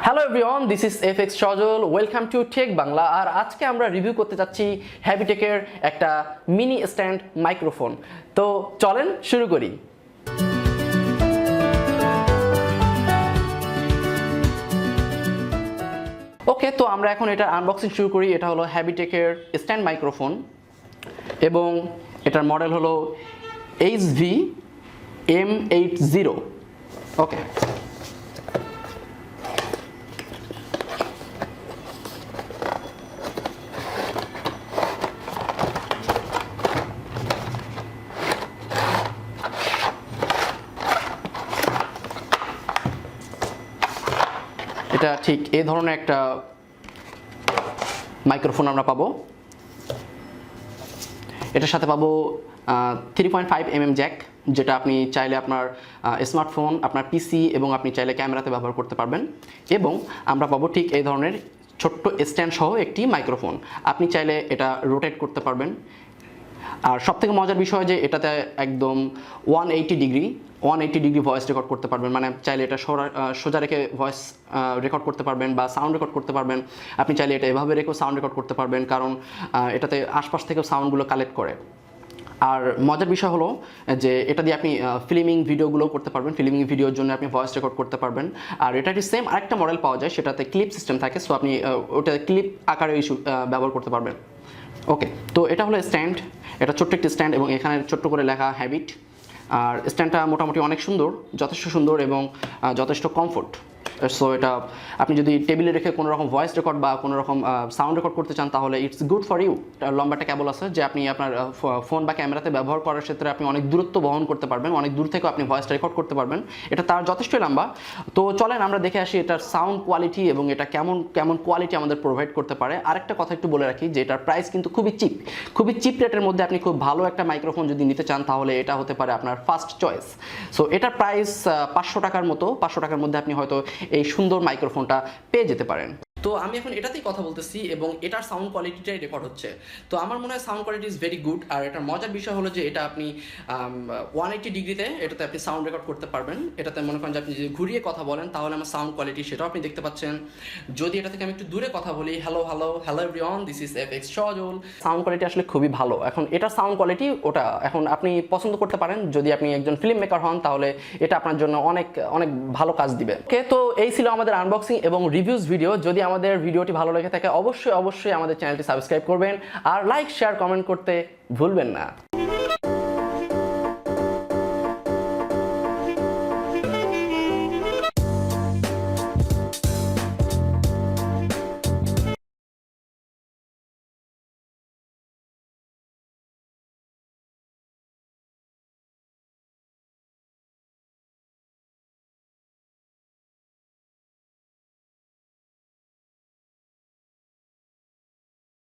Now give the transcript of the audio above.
Hello everyone this is F X Sajal welcome to tech Bangla আর আজকে আমরা review করতে যাচ্ছি হ্যাবিটেকের একটা মিনি স্ট্যান্ড মাইক্রোফোন তো চলেন শুরু করি। ওকে তো আমরা এখন এটা আনবক্সিং শুরু করি। এটা হলো হ্যাবিটেকের স্ট্যান্ড মাইক্রোফোন এবং এটার মডেল হলো H V M eight zero okay এটা ঠিক এই ধরনের একটা মাইক্রোফোন আমরা পাবো। এটার সাথে পাবো three point five M M jack যেটা আপনি চাইলে আপনার স্মার্টফোন আপনার পিসি এবং আপনি চাইলে ক্যামেরাতে ব্যবহার করতে পারবেন। এবং আমরা পাবো ঠিক এই ধরনের ছোট্ট স্ট্যান্ড সহ একটি মাইক্রোফোন। আপনি চাইলে এটা রোটেট করতে পারবেন। আর সব থেকে মজার বিষয় যে এটাতে একদম one eighty degree one eighty degree voice record করতে পারবেন। মানে চাইলে এটা সোজা- সোজা রেখে ভয়েস রেকর্ড করতে পারবেন বা সাউন্ড রেকর্ড করতে পারবেন। আপনি চাইলে এটা এভাবে রেখেও সাউন্ড রেকর্ড করতে পারবেন, কারণ এটাতে আশপাশ থেকেও সাউন্ডগুলো কালেক্ট করে। আর মজার বিষয় হলো যে এটা দিয়ে আপনি ফিল্মিং ভিডিওগুলো করতে পারবেন। ফিল্মিং ভিডিওর জন্য আপনি ভয়েস রেকর্ড করতে পারবেন। আর এটা একটি সেম আরেকটা মডেল পাওয়া যায়, সেটাতে ক্লিপ সিস্টেম থাকে। সো আপনি ওটা ক্লিপ আকারে ইস্যু ব্যবহার করতে পারবেন। ওকে তো এটা হলো স্ট্যান্ড এটা ছোট্ট একটি স্ট্যান্ড এবং এখানে ছোট্ট করে লেখা হ্যাবিট আর স্ট্যান্ডটা মোটামুটি অনেক সুন্দর, যথেষ্ট সুন্দর এবং যথেষ্ট কমফোর্ট সো এটা আপনি যদি টেবিলে রেখে কোনো রকম ভয়েস রেকর্ড বা কোনো রকম সাউন্ড রেকর্ড করতে চান, তাহলে ইটস গুড ফর ইউ লম্বা একটা কেবল আছে যে আপনি আপনার ফোন বা ক্যামেরাতে ব্যবহার করার ক্ষেত্রে আপনি অনেক দূরত্ব বহন করতে পারবেন, অনেক দূর থেকেও আপনি ভয়েসটা রেকর্ড করতে পারবেন। এটা তার যথেষ্টই লম্বা। তো চলেন আমরা দেখে আসি এটার সাউন্ড কোয়ালিটি এবং এটা কেমন কেমন কোয়ালিটি আমাদের প্রোভাইড করতে পারে। আরেকটা কথা একটু বলে রাখি যে এটার প্রাইস কিন্তু খুবই চিপ খুবই চিপ রেটের মধ্যে আপনি খুব ভালো একটা মাইক্রোফোন যদি নিতে চান, তাহলে এটা হতে পারে আপনার ফার্স্ট চয়েস সো এটার প্রাইস পাঁচশো টাকার মতো, পাঁচশো টাকার মধ্যে আপনি হয়তো এই সুন্দর মাইক্রোফোনটা পেয়ে যেতে পারেন। তো আমি এখন এটাতেই কথা বলতেছি এবং এটার সাউন্ড কোয়ালিটিটাই রেকর্ড হচ্ছে। তো আমার মনে হয় sound quality is very good আর এটার মজার বিষয় হলো যে এটা আপনি ওয়ান এইটি ডিগ্রিতে এটাতে আপনি সাউন্ড রেকর্ড করতে পারবেন। এটাতে মনে করেন যে আপনি যদি ঘুরিয়ে কথা বলেন তাহলে আমার সাউন্ড কোয়ালিটি সেটাও আপনি দেখতে পাচ্ছেন। যদি এটা থেকে আমি একটু দূরে কথা বলি hello hello hello everyone this is F X Sajal sound quality আসলে খুবই ভালো। এখন এটার সাউন্ড কোয়ালিটি ওটা এখন আপনি পছন্দ করতে পারেন। যদি আপনি একজন ফিল্ম মেকার হন, তাহলে এটা আপনার জন্য অনেক অনেক ভালো কাজ দিবে। ওকে তো এই ছিল আমাদের আনবক্সিং এবং রিভিউজ ভিডিও যদি আমাদের ভিডিওটি ভালো লেগে থাকে, অবশ্যই অবশ্যই আমাদের চ্যানেলটি সাবস্ক্রাইব করবেন। আর লাইক শেয়ার কমেন্ট করতে ভুলবেন না।